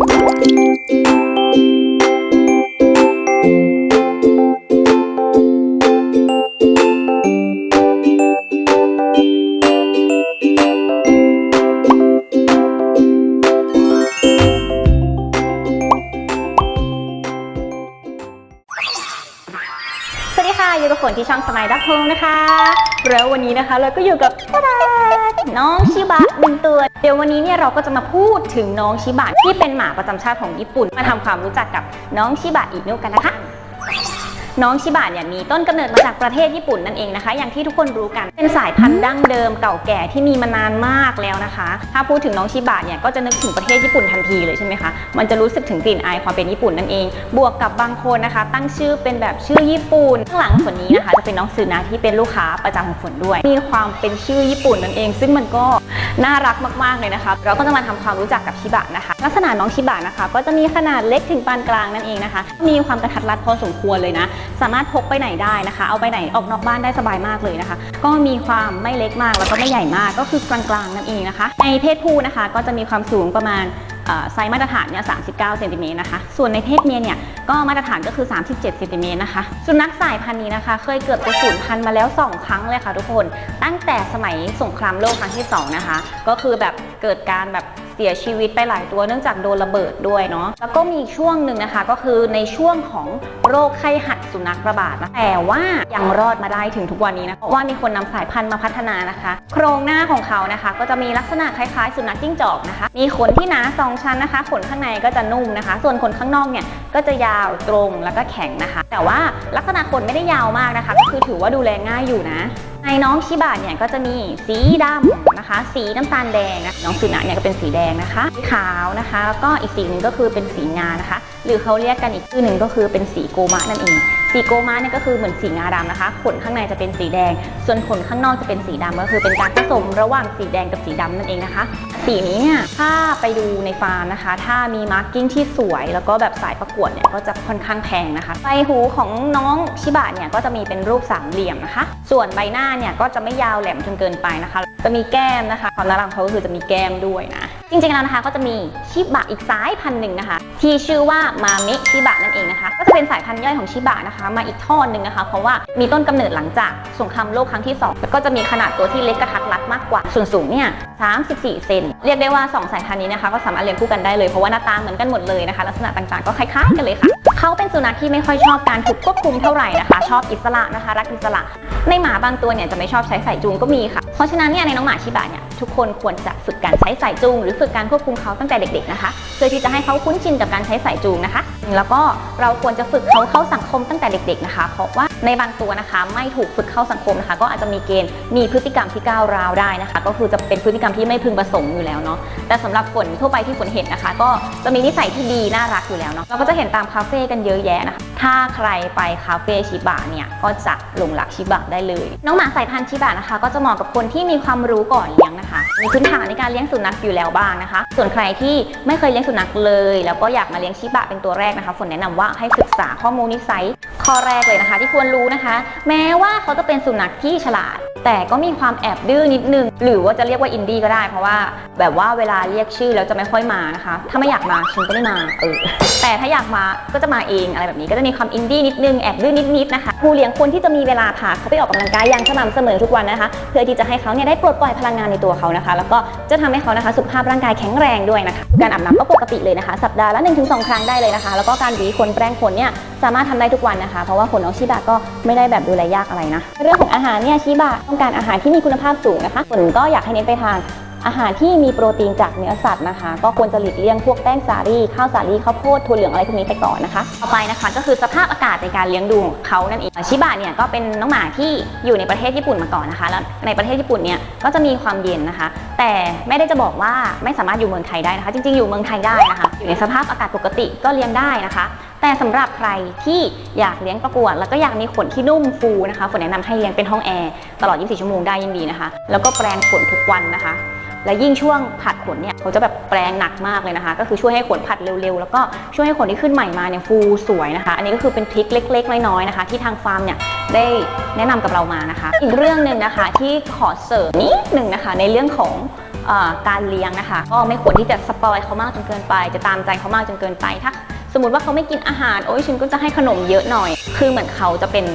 สวัสดีค่ะ อยู่กับฝนที่ช่องสมัยดักโฮมนะคะ แล้ววันนี้นะคะ เราก็อยู่กับตาดา น้องชิบะหนึ่งตัว เดี๋ยววันนี้เนี่ยเราก็จะมาพูดถึงน้องชิบะที่เป็นหมาประจำชาติของญี่ปุ่น มาทำความรู้จักกับน้องชิบะอินุกันนะคะ น้องชิบะเนี่ยมีต้นกำเนิดมาจากประเทศญี่ปุ่นนั่นเองนะคะ อย่างที่ทุกคนรู้กันเป็นสายพันธุ์ดั้งเดิมเก่าแก่ที่มีมานานมากแล้วนะคะ ถ้าพูดถึงน้องชิบะเนี่ยก็จะนึกถึงประเทศญี่ปุ่นทันทีเลยใช่ไหมคะมันจะรู้สึกถึงกลิ่นอายความเป็นญี่ปุ่นนั่นเอง บวกกับบางคนนะคะ ตั้งชื่อเป็นแบบชื่อญี่ปุ่นข้างหลังฝนนี้นะคะ จะเป็นน้องซูนาที่เป็นลูกค้าประจำของฝนด้วย มีความเป็นชื่อญี่ปุ่นนั่นเอง ซึ่งมันก็น่ารักมากๆเลยนะคะเราก็จะมาทำความรู้จักกับชิบะนะคะ ลักษณะน้องชิบะนะคะ ก็จะมีขนาดเล็กถึงปานกลางนั่นเองนะคะ มีความกระทัดรัดพอสมควรเลยนะสามารถพกไปไหนได้นะคะ เอาไปไหนออกนอกบ้านได้สบายมากเลยนะคะ ก็มีความไม่เล็กมากแล้วก็ไม่ใหญ่มากก็คือกลางๆนั่นเองนะคะ ในเพศผู้นะคะก็จะมีความสูงประมาณไซส์มาตรฐานเนี่ย 39 เซนติเมตรนะคะ ส่วนในเพศเมียเนี่ย ก็มาตรฐานก็คือ 37 เซนติเมตรนะคะ สุนัขสายพันธุ์นี้นะคะ เคยเกิดจะสูญพันธุ์มาแล้ว 2 ครั้งเลยค่ะทุกคน ตั้งแต่สมัยสงครามโลกครั้งที่ 2 นะคะ ก็คือแบบเกิดการแบบ สียชีวิตไปหลายตัวเนื่องจากโดนระเบิดด้วยเนาะแล้วก็มีช่วงหนึ่งนะคะก็คือในช่วงของโรคไข้หัดสุนัขระบาดนะแต่ว่ายังรอดมาได้ถึงทุกวันนี้นะเพราะว่ามีคนนำสายพันธุ์มาพัฒนานะคะ โครงหน้าของเขานะคะ ก็จะมีลักษณะคล้ายๆ สุนัขจิ้งจอกนะคะ มีขนที่หนาสองชั้นนะคะขนข้างในก็จะนุ่มนะคะ ส่วนขนข้างนอกเนี่ยก็จะยาวตรงแล้วก็แข็งนะคะ แต่ว่าลักษณะขนไม่ได้ยาวมากนะคะ ก็คือถือว่าดูแลง่ายอยู่นะ ในน้องชิบะเนี่ยก็จะมีสีดำนะคะ สีน้ำตาลแดงนะน้องสุนัขเนี่ยก็เป็นสีแดงนะคะสีขาวนะคะแล้วก็อีกสีหนึ่งก็คือเป็นสีงานะคะ หรือเขาเรียกกันอีกชื่อหนึ่งก็คือเป็นสีโกมะนั่นเอง สีโกมะเนี่ยก็คือเหมือนสีงาดำนะคะ ขนข้างในจะเป็นสีแดง ส่วนขนข้างนอกจะเป็นสีดำก็คือเป็นการผสมระหว่างสีแดงกับสีดำนั่นเองนะคะ สีนี้เนี่ยถ้าไปดูในฟาร์มนะคะ ถ้ามีมาร์กิ้งที่สวย แล้วก็แบบสายประกวดเนี่ยก็จะค่อนข้างแพงนะคะใบหูของน้องชิบะเนี่ยก็จะมีเป็นรูปสามเหลี่ยมนะคะ ส่วนใบหน้าเนี่ยก็จะไม่ยาวแหลมจนเกินไปนะคะ จะมีแก้มนะคะ ความน่ารักของเขาก็คือจะมีแก้มด้วยนะ จริงๆแล้วนะคะก็จะมีชิบะอีกสายพันธุ์หนึ่งนะคะ ที่ชื่อว่ามาเมะชิบะนั่นเองนะคะ ก็จะเป็นสายพันธุ์ย่อยของชิบะนะคะ มาอีกทอดหนึ่งนะคะ เพราะว่ามีต้นกำเนิดหลังจากสงครามโลกครั้งที่ 2 แล้วก็จะมีขนาดตัวที่เล็กกระทัดรัดมากกว่า ส่วนสูงเนี่ย34 เซนเรียกได้ว่า 2 สายพันธุ์นี้นะคะ ก็สามารถเลี้ยงคู่กันได้เลยเพราะว่าหน้าตาเหมือนกันหมดเลยนะคะ ลักษณะต่างๆก็คล้ายๆกันเลยค่ะเขาเป็นสุนัขที่ไม่ค่อยชอบการถูกควบคุมเท่าไหร่นะคะ ชอบอิสระนะคะ รักอิสระ ในหมาบางตัวเนี่ยจะไม่ชอบใช้สายจูงก็มีค่ะ เพราะฉะนั้นเนี่ยในน้องหมาชิบะเนี่ย ทุกคนควรจะฝึกการใช้สายจูง หรือฝึกการควบคุมเขาตั้งแต่เด็กๆนะคะ เพื่อที่จะให้เขาคุ้นชินกับการใช้สายจูงนะคะแล้วก็เราควรจะฝึกเขาเข้าสังคมตั้งแต่เด็ก ๆนะคะ เพราะว่าในบางตัวนะคะ ไม่ถูกฝึกเข้าสังคมนะคะ ก็อาจจะมีเกณฑ์มีพฤติกรรมที่ก้าวร้าวได้นะคะ ก็คือจะเป็นพฤติกรรมที่ไม่พึงประสงค์อยู่แล้วเนาะแต่สำหรับฝนทั่วไปที่ฝนเห็นนะคะ ก็จะมีนิสัยที่ดีน่ารักอยู่แล้วเนาะเราก็จะเห็นตามคาเฟ่กันเยอะแยะนะคะถ้าใครไปคาเฟ่ชิบะเนี่ยก็จะหลงรักชิบะได้เลย น้องหมาสายพันธุ์ชิบะนะคะ ก็จะเหมาะกับคนที่มีความรู้ก่อนเลี้ยงนะคะ มีพื้นฐานในการเลี้ยงสุนัขอยู่แล้วบ้างนะคะ ส่วนใครที่ไม่เคยเลี้ยงสุนัขเลย แล้วก็อยากมาเลี้ยงชิบะเป็นตัวแรกนะคะฝนแนะนำว่าให้ศึกษาข้อมูลนิสัย ข้อแรกเลยนะคะ ที่ควรรู้นะคะ แม้ว่าเขาจะเป็นสุนัขที่ฉลาด แต่ก็มีความแอบดื้อนิดนึง หรือว่าจะเรียกว่าอินดี้ก็ได้ เพราะว่าแบบว่าเวลาเรียกชื่อแล้วจะไม่ค่อยมานะคะ ถ้าไม่อยากมาฉันก็ไม่มาเออแต่ถ้าอยากมาก็จะมาเองอะไรแบบนี้ก็จะมีความอินดี้นิดนึงแอบดื้อนิดๆนะคะผู้เลี้ยงควรที่จะมีเวลาพาเขาไปออกกำลังกายอย่างสม่ำเสมอทุกวันนะคะ เพื่อที่จะให้เขาเนี่ยได้ปลดปล่อยพลังงานในตัวเขานะคะ แล้วก็จะทำให้เขานะคะสุขภาพร่างกายแข็งแรงด้วยนะคะการอาบน้ำก็ปกติเลยนะคะ สัปดาห์ละ1-2 ครั้งได้เลยนะคะ แล้วก็การหวีขนแปรงขนเนี่ยสามารถทำได้ทุกวันนะคะเพราะว่าขนน้องชิบะก็ไม่ได้แบบดูแลยากอะไรนะ เรื่องของอาหารเนี่ยชิบะต้องการอาหารที่มีคุณภาพสูงนะคะฝนก็อยากให้เน้นไปทางอาหารที่มีโปรตีนจากเนื้อสัตว์นะคะ ก็ควรจะหลีกเลี่ยงพวกแป้งสาลี่ข้าวสาลี่ข้าวโพดถั่วเหลืองอะไรพวกนี้ไปก่อนนะคะ ต่อไปนะคะก็คือสภาพอากาศในการเลี้ยงดูของเขานั่นเองชิบะเนี่ยก็เป็นน้องหมาที่อยู่ในประเทศญี่ปุ่นมาก่อนนะคะ แล้วในประเทศญี่ปุ่นเนี่ยก็จะมีความเย็นนะคะ แต่ไม่ได้จะบอกว่าไม่สามารถอยู่เมืองไทยได้นะคะ จริงๆอยู่เมืองไทยได้นะคะ อยู่ในสภาพอากาศปกติก็เลี้ยงได้นะคะ แต่สำหรับใครที่อยากเลี้ยงประกวด แล้วก็อยากมีขนที่นุ่มฟูนะคะฝนแนะนำให้เลี้ยงเป็นห้องแอร์ตลอด 24 ชั่วโมงได้ยิ่งดีนะคะ แล้วก็แปรงขนทุกวันนะคะ และยิ่งช่วงผัดขนเนี่ยเขาจะแบบแปรงหนักมากเลยนะคะ ก็คือช่วยให้ขนผัดเร็วๆ แล้วก็ช่วยให้ขนที่ขึ้นใหม่มาเนี่ยฟูสวยนะคะ อันนี้ก็คือเป็นทริคเล็ก ๆ น้อยๆนะคะ ที่ทางฟาร์มเนี่ยได้แนะนำกับเรามานะคะ อีกเรื่องหนึ่งนะคะที่ขอเสริมนิดหนึ่งนะคะ ในเรื่องของการเลี้ยงนะคะ ก็ไม่ควรที่จะสปอยเขามากจนเกินไป จะตามใจเขามากจนเกินไปถ้า สมมติว่าเขาไม่กินอาหารโอ้ยฉันก็จะให้ขนมเยอะหน่อย คือเหมือนเขาจะเป็น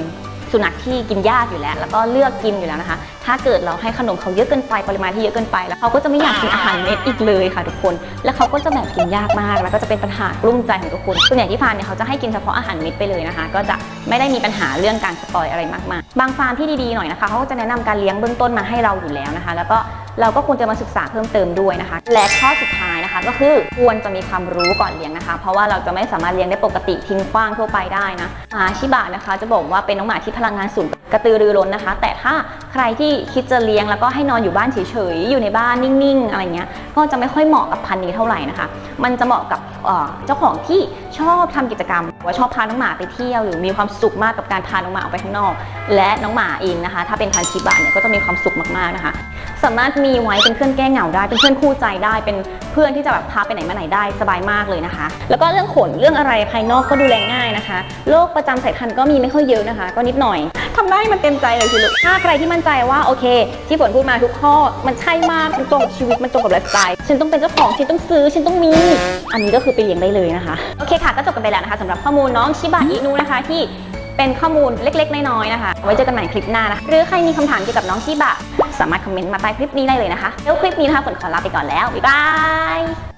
สุนัขที่กินยากอยู่แล้ว แล้วก็เลือกกินอยู่แล้วนะคะ ถ้าเกิดเราให้ขนมเขาเยอะเกินไปปริมาณที่เยอะเกินไป แล้วเขาก็จะไม่อยากกินอาหารเม็ดอีกเลยค่ะทุกคน แล้วเขาก็จะแบบกินยากมาก แล้วก็จะเป็นปัญหากลุ้มใจของทุกคนส่วนใหญ่ที่ฟาร์มเนี่ยเขาจะให้กินเฉพาะอาหารเม็ดไปเลยนะคะ ก็จะไม่ได้มีปัญหาเรื่องการสปอยอะไรมากมายบางฟาร์มที่ดีๆหน่อยนะคะเขาก็จะแนะนำการเลี้ยงเบื้องต้นมาให้เราอยู่แล้วนะคะ แล้วก็ เราก็ควรจะมาศึกษาเพิ่มเติมด้วยนะคะ และข้อสุดท้ายนะคะก็คือควรจะมีความรู้ก่อนเลี้ยงนะคะ เพราะว่าเราจะไม่สามารถเลี้ยงได้ปกติทิ้งขว้างทั่วไปได้นะหมาชิบะนะคะ จะบอกว่าเป็นน้องหมาที่พลังงานสูงกระตือรือร้นนะคะ แต่ถ้าใครที่คิดจะเลี้ยงแล้วก็ให้นอนอยู่บ้านเฉยๆอยู่ในบ้านนิ่งๆ อะไรเงี้ยก็จะไม่ค่อยเหมาะกับพันธุ์นี้เท่าไหร่นะคะ มันจะเหมาะกับ เจ้าของที่ชอบทำกิจกรรมว่าชอบพาน้องหมาไปเที่ยวหรือมีความสุขมากกับการพาน้องหมาออกไปข้างนอก และน้องหมาเองนะคะ ถ้าเป็นพันชิบะเนี่ยก็จะมีความสุขมากๆนะคะ สามารถมีไว้เป็นเพื่อนแก้เหงาได้เป็นเพื่อนคู่ใจได้เป็นเพื่อนที่จะแบบพาไปไหนมาไหนได้สบายมากเลยนะคะ แล้วก็เรื่องขนเรื่องอะไรภายนอกก็ดูแลง่ายนะคะโรคประจำสายพันธุ์ก็มีไม่ค่อยเยอะนะคะ ก็นิดหน่อยทำได้มันเต็มใจเลยสิลูกถ้าใครที่มั่นใจว่าโอเค ที่ฝนพูดมาทุกข้อมันใช่มากมันตรงกับชีวิตมันตรงกับไลฟ์สไตล์ฉันต้องเป็นเจ้าของฉันต้องซื้อฉันต้องมี อันนี้ก็คือไปเลี้ยงได้เลยนะคะ โอเคค่ะก็จบกันไปแล้วนะคะสำหรับข้อมูลน้องชิบะอินูนะคะที่เป็นข้อมูลเล็กๆ น้อยๆนะคะ ไว้เจอกันใหม่คลิปหน้านะคะ หรือใครมีคำถามเกี่ยวกับน้องชิบะ สามารถคอมเมนต์มาใต้คลิปนี้ได้เลยนะคะ แล้วคลิปนี้นะคะฝนขอลาไปก่อนแล้ว บ๊ายบาย